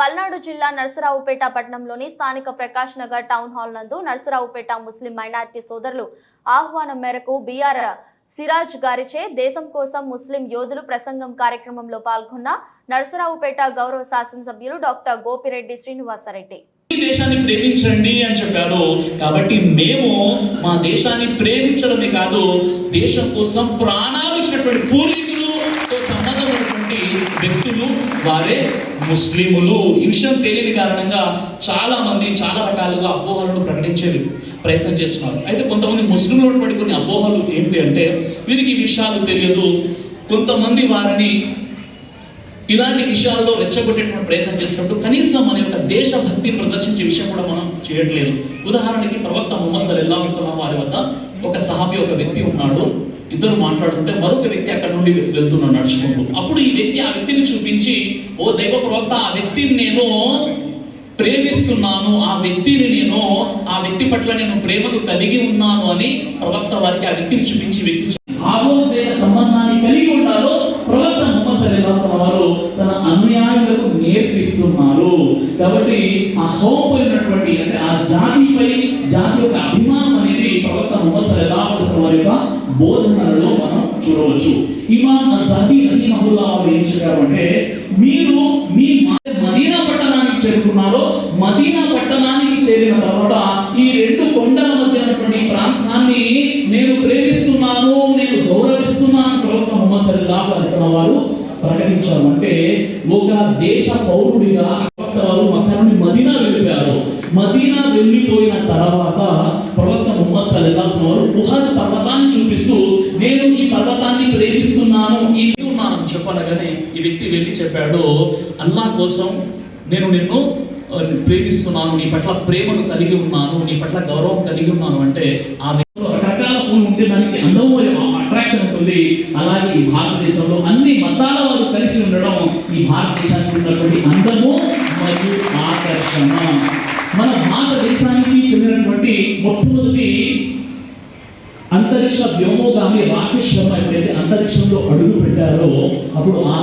పల్నాడు జిల్లా నరసరావుపేట పట్టణంలోని స్థానిక ప్రకాష్ నగర్ టౌన్ హాల్ నందు నరసరావుపేట ముస్లిం మైనార్టీ సోదరులు ఆహ్వానం మేరకు బీఆర్ సిరాజ్ గారిచే దేశం కోసం ముస్లిం యోధులు ప్రసంగం కార్యక్రమంలో పాల్గొన్న నరసరావుపేట గౌరవ శాసనసభ్యులు డాక్టర్ గోపిరెడ్డి శ్రీనివాసరెడ్డి. దేశాన్ని ప్రేమించండి అని చెప్పారు. కాబట్టి మేము మా దేశాన్ని ప్రేమించడమే కాదు దేశం కోసం ప్రాణాలు ఇచ్చినటువంటి వ్యక్తులు వారే ముస్లిములు. ఈ విషయం తెలియని కారణంగా చాలామంది చాలా రకాలుగా అపోహలను ప్రకటించే ప్రయత్నం చేస్తున్నారు. అయితే కొంతమంది ముస్లింలు ఉన్నటువంటి కొన్ని అపోహలు ఏంటి అంటే వీరికి విషయాలు తెలియదు. కొంతమంది వారిని ఇలాంటి విషయాల్లో రెచ్చగొట్టేటువంటి ప్రయత్నం చేసినప్పుడు కనీసం మన యొక్క దేశభక్తిని ప్రదర్శించే విషయం కూడా మనం చేయట్లేదు. ఉదాహరణకి ప్రవక్త ముహమ్మద్ సల్లల్లాహు అలైహి వారి వద్ద ఒక సహాబి ఒక వ్యక్తి ఉన్నాడు. ఇద్దరు మాట్లాడుతుంటే మరొక వ్యక్తి అక్కడ నుండి వెళ్తున్నాడు నడుచుకుంటూ. అప్పుడు ఈ వ్యక్తి ఆ వ్యక్తిని చూపించి ఓ దైవ ప్రవక్త ఆ వ్యక్తిని నేను ప్రేమిస్తున్నాను. ఆ వ్యక్తిని నేను ఆ వ్యక్తి పట్ల నేను ప్రేమను కలిగి ఉన్నాను అని ప్రవక్త వారికి ఆ వ్యక్తిని చూపించి వ్యక్తి భావోద్వేగ సంబంధాన్ని కలిగి ఉండాలో ప్రవక్త ముహమ్మద్ వారు తన అనుయాయులకు నేర్పిస్తున్నారు. కాబట్టి ఆ హోమైనటువంటి పోయినటువంటి బోధనలలో మనం చూడవచ్చు. ఇమాం అజహబీ రహీమహుల్లా వారు ఏం చెప్పారు అంటే మీరు మీ మదీనా పట్టణానికి చేరుకున్నారో మదీనా పట్టణానికి చేరిన తర్వాత ఈ రెండు కొండల మధ్య ఉన్నటువంటి ప్రాంతాన్ని నేను ప్రేమిస్తున్నాను నేను గౌరవిస్తున్నాను ప్రవక్త ముహమ్మద్ సల్లల్లాహు అలైహి వారు ప్రకటించారు. అంటే ఒక దేశ పౌరుడిగా వారు మక్కా నుండి మదీనా వెళ్ళిపోయారు. మదీనా వెళ్ళిపోయిన తర్వాత ప్రవక్త పర్వతాన్ని ప్రేమిస్తున్నాను ఉన్నానని చెప్పనగానే ఈ వ్యక్తి వెళ్ళి చెప్పాడు అల్లా కోసం నేను నిన్ను ప్రేమిస్తున్నాను నీ పట్ల ప్రేమను కలిగి ఉన్నాను నీ పట్ల గౌరవం కలిగి ఉన్నాను. అంటే ఆ వ్యక్తి రకరకాల పూలు ఉంటే దానికి అట్రాక్షన్ ఉంటుంది. అలాగే ఈ భారతదేశంలో అన్ని మతాల వారు కలిసి ఉండడం ఈ భారతదేశానికి ఉన్నటువంటి అందము మరియు ఆకర్షణ. మన భారతదేశానికి చెందినటువంటి మొట్టమొదటి అంతరిక్ష వ్యోమోగామి రాకేష్ శర్మ ఎప్పుడైతే అంతరిక్షంలో అడుగు పెట్టారో అప్పుడు ఆ